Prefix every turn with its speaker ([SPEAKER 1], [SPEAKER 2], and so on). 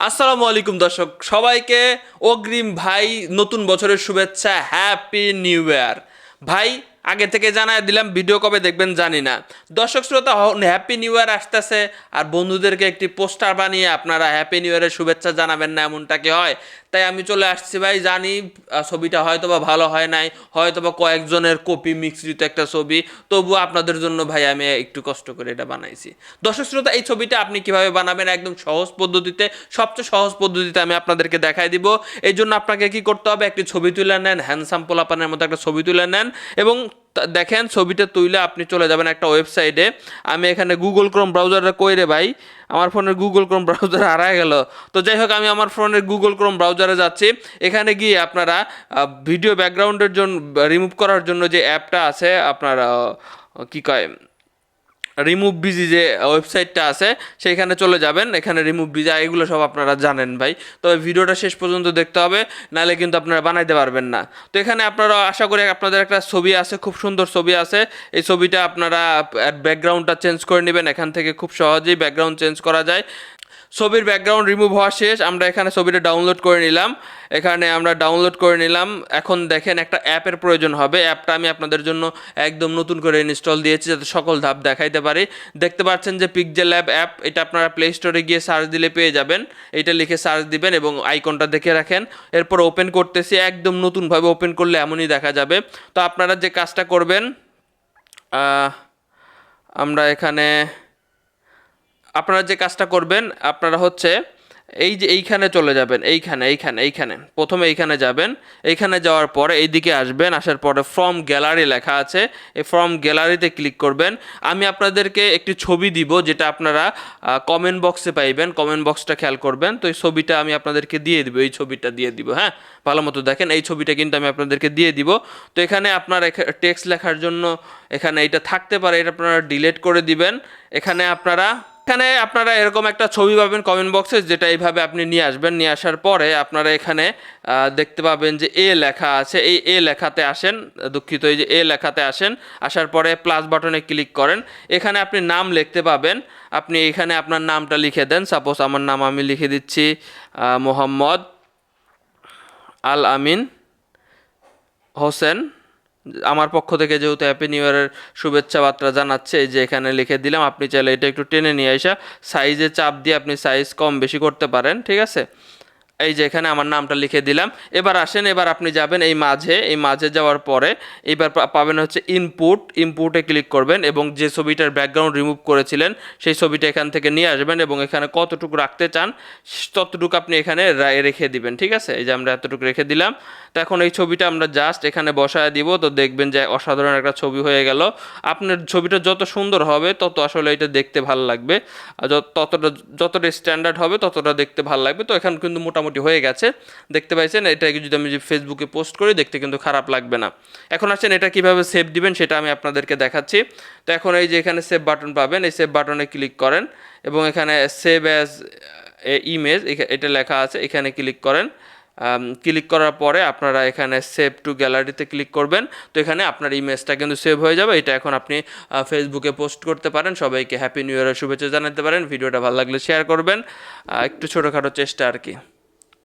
[SPEAKER 1] আসসালামু আলাইকুম দর্শক সবাইকে অগ্রিম ভাই নতুন বছরের শুভেচ্ছা হ্যাপি নিউ ইয়ার ভাই আগে থেকে জানাই দিলাম, ভিডিও কবে দেখবেন জানি না। দর্শক শ্রোতা হ্যাপি নিউ ইয়ার আসতেছে, আর বন্ধুদেরকে একটি পোস্টার বানিয়ে আপনারা হ্যাপি নিউ ইয়ারের শুভেচ্ছা জানাবেন না এমনটা কি হয়? তাই আমি চলে আসছি ভাই, জানি ছবিটা হয়তো বা ভালো হয় নাই হয়তো বা কয়েকজনের কপি মিশ্রিত একটা ছবি, তবুও আপনাদের জন্য ভাই আমি একটু কষ্ট করে এটা বানাইছি। দর্শক শ্রোতা, এই ছবিটা আপনি কীভাবে বানাবেন একদম সহজ পদ্ধতিতে, সবচেয়ে সহজ পদ্ধতিতে আমি আপনাদেরকে দেখাই দিব। এই জন্য আপনাকে কি করতে হবে, একটি ছবি তুলে নেন, হ্যান্ডসাম পোলাপানের মতো একটা ছবি তুলে নেন, এবং দেখেন, ছবিটা তুইলে আপনি চলে যাবেন একটা ওয়েবসাইটে। আমি এখানে গুগল ক্রোম ব্রাউজারটা কই রে ভাই? আমার ফোনের গুগল ক্রোম ব্রাউজার হারায় গেল। তো যাই হোক, আমি আমার ফোনের গুগল ক্রোম ব্রাউজারে যাচ্ছি। এখানে গিয়ে আপনারা ভিডিও ব্যাকগ্রাউন্ডের জন্য রিমুভ করার জন্য যে অ্যাপটা আছে, আপনার কি কয় রিমুভ বিজি যে ওয়েবসাইটটা আছে, সেইখানে চলে যাবেন। এখানে রিমুভ ভিজা এগুলো সব আপনারা জানেন ভাই। তবে ভিডিওটা শেষ পর্যন্ত দেখতে হবে, নাহলে কিন্তু আপনারা বানাইতে পারবেন না। তো এখানে আপনারা, আশা করি আপনাদের একটা ছবি আছে, খুব সুন্দর ছবি আছে। এই ছবিটা আপনারা ব্যাকগ্রাউন্ডটা চেঞ্জ করে নেবেন। এখান থেকে খুব সহজেই ব্যাকগ্রাউন্ড চেঞ্জ করা যায়। ছবির ব্যাকগ্রাউন্ড রিমুভ হওয়া শেষ। আমরা এখানে ছবিটা ডাউনলোড করে নিলাম। এখানে আমরা ডাউনলোড করে নিলাম। এখন দেখেন একটা অ্যাপের প্রয়োজন হবে। অ্যাপটা আমি আপনাদের জন্য একদম নতুন করে ইনস্টল দিয়েছি যাতে সকল ধাপ দেখাইতে পারি। দেখতে পাচ্ছেন যে পিকজেল ল্যাব অ্যাপ এটা আপনারা প্লে স্টোরে গিয়ে সার্চ দিলে পেয়ে যাবেন। এটা লিখে সার্চ দিবেন এবং আইকনটা দেখে রাখেন। এরপর ওপেন করতেছি। একদম নতুনভাবে ওপেন করলে এমনই দেখা যাবে। তো আপনারা যে কাজটা করবেন আমরা এখানে আপনারা যে কাজটা করবেন, আপনারা হচ্ছে এই যে এইখানে চলে যাবেন, এইখানে এইখানে এইখানে। প্রথমে এইখানে যাবেন, এইখানে যাওয়ার পরে এইদিকে আসবেন, আসার পরে ফর্ম গ্যালারি লেখা আছে। এই ফর্ম গ্যালারিতে ক্লিক করবেন। আমি আপনাদেরকে একটি ছবি দিব, যেটা আপনারা কমেন্ট বক্সে পাইবেন। কমেন্ট বক্সটা খেয়াল করবেন। তো এই ছবিটা আমি আপনাদেরকে দিয়ে দিব, এই ছবিটা দিয়ে দিব হ্যাঁ? ভালো মতো দেখেন, এই ছবিটা কিন্তু আমি আপনাদেরকে দিয়ে দিব। তো এখানে আপনার টেক্সট লেখার জন্য এখানে এটা থাকতে পারে, এটা আপনারা ডিলিট করে দিবেন। এখানে আপনারা এখানে আপনারা এরকম একটা ছবি পাবেন কমেন্ট বক্সে যেটা এইভাবে আপনি নিয়ে আসবেন। নিয়ে আসার পরে আপনারা এখানে দেখতে পাবেন যে এ লেখা আছে। এই এ লেখাতে আসেন, দুঃখিত, এই যে এ লেখাতে আসেন। আসার পরে প্লাস বাটনে ক্লিক করেন। এখানে আপনি নাম লিখতে পাবেন। আপনি এখানে আপনার নামটা লিখে দেন। সাপোজ আমার নাম আমি লিখে দিচ্ছি মোহাম্মদ আল আমিন হোসেন। আমার পক্ষ থেকে যেহেতু হ্যাপি নিউ ইয়ারের শুভেচ্ছা বার্তা জানাচ্ছে যে এখানে লিখে দিলাম, আপনি চাইলে এটা একটু টেনে নিয়ে আসা সাইজে চাপ দিয়ে আপনি সাইজ কম বেশি করতে পারেন, ঠিক আছে? এই যে এখানে আমার নামটা লিখে দিলাম। এবার আসেন, এবার আপনি যাবেন এই মাঝে এই মাঝে যাওয়ার পরে এবার পাবেন হচ্ছে ইনপুট ইনপুটে ক্লিক করবেন এবং যে ছবিটার ব্যাকগ্রাউন্ড রিমুভ করেছিলেন, সেই ছবিটা এখান থেকে নিয়ে আসবেন এবং এখানে কতটুকু রাখতে চান, ততটুকু আপনি এখানে রেখে দিবেন, ঠিক আছে? এই যে আমরা এতটুকু রেখে দিলাম। তো এখন এই ছবিটা আমরা জাস্ট এখানে বসায় দিব, তো দেখবেন যে অসাধারণ একটা ছবি হয়ে গেল। আপনার ছবিটা যত সুন্দর হবে, তত আসলে এটা দেখতে ভালো লাগবে। আর ততটা যতটা স্ট্যান্ডার্ড হবে, ততটা দেখতে ভালো লাগবে। তো এখন কিন্তু মোটামুটি হয়ে গেছে। দেখতে পাইছেন এটাকে যদি আমি ফেসবুকে পোস্ট করি, দেখতে কিন্তু খারাপ লাগবে না। এখন আসেন, এটা কীভাবে সেভ দিবেন সেটা আমি আপনাদেরকে দেখাচ্ছি। তো এখন এই যে এখানে সেভ বাটন পাবেন, এই সেভ বাটনে ক্লিক করেন এবং এখানে সেভ অ্যাজ ইমেজ এটা লেখা আছে, এখানে ক্লিক করেন। ক্লিক করার পরে আপনারা এখানে সেভ টু গ্যালারিতে ক্লিক করবেন। তো এখানে আপনার ইমেজটা কিন্তু সেভ হয়ে যাবে। এটা এখন আপনি ফেসবুকে পোস্ট করতে পারেন। সবাইকে হ্যাপি নিউ ইয়ারের শুভেচ্ছা জানাতে পারেন। ভিডিওটা ভালো লাগলে শেয়ার করবেন। একটু ছোটোখাটো চেষ্টা আর কি।